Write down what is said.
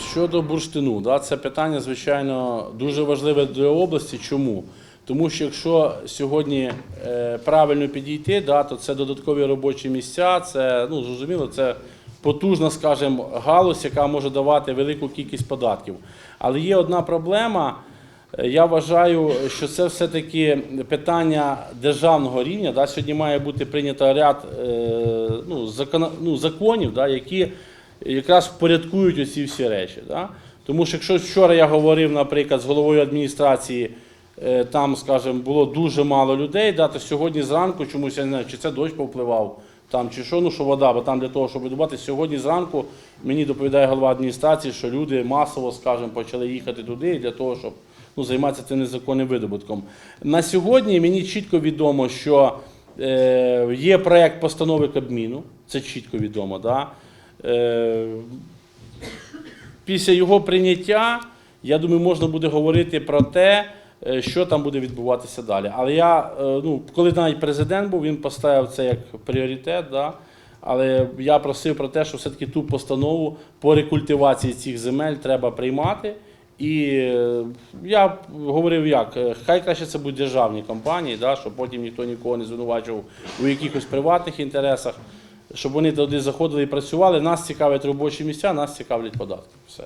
Щодо бурштину, да, це питання, звичайно, дуже важливе для області. Чому? Тому що якщо сьогодні е, правильно підійти, да, то це додаткові робочі місця, це ну, зрозуміло, це потужна, скажімо, галузь, яка може давати велику кількість податків. Але є одна проблема. Я вважаю, що це все-таки питання державного рівня. Да? Сьогодні має бути прийнято ряд е, ну, закон, ну, законів, да, які якраз впорядкують оці всі речі. Да? Тому що якщо вчора я говорив, наприклад, з головою адміністрації, е, там, скажімо, було дуже мало людей, да, то сьогодні зранку чомусь я не знаю, чи це дощ повпливав. Там чи що, ну що вода, бо там для того, щоб видобувати. Сьогодні зранку мені доповідає голова адміністрації, що люди масово, скажімо, почали їхати туди для того, щоб ну, займатися цим незаконним видобутком. На сьогодні мені чітко відомо, що е, є проект постанови Кабміну, це чітко відомо. Да? Е, після його прийняття, я думаю, можна буде говорити про те, е, що там буде відбуватися далі. Але я, е, ну, коли навіть президент був, він поставив це як пріоритет. Да? Але я просив про те, що все-таки ту постанову по рекультивації цих земель треба приймати. І я говорив як, хай краще це будуть державні компанії, да, щоб потім ніхто нікого не звинувачував у якихось приватних інтересах, щоб вони туди заходили і працювали. Нас цікавлять робочі місця, нас цікавлять податки. Все.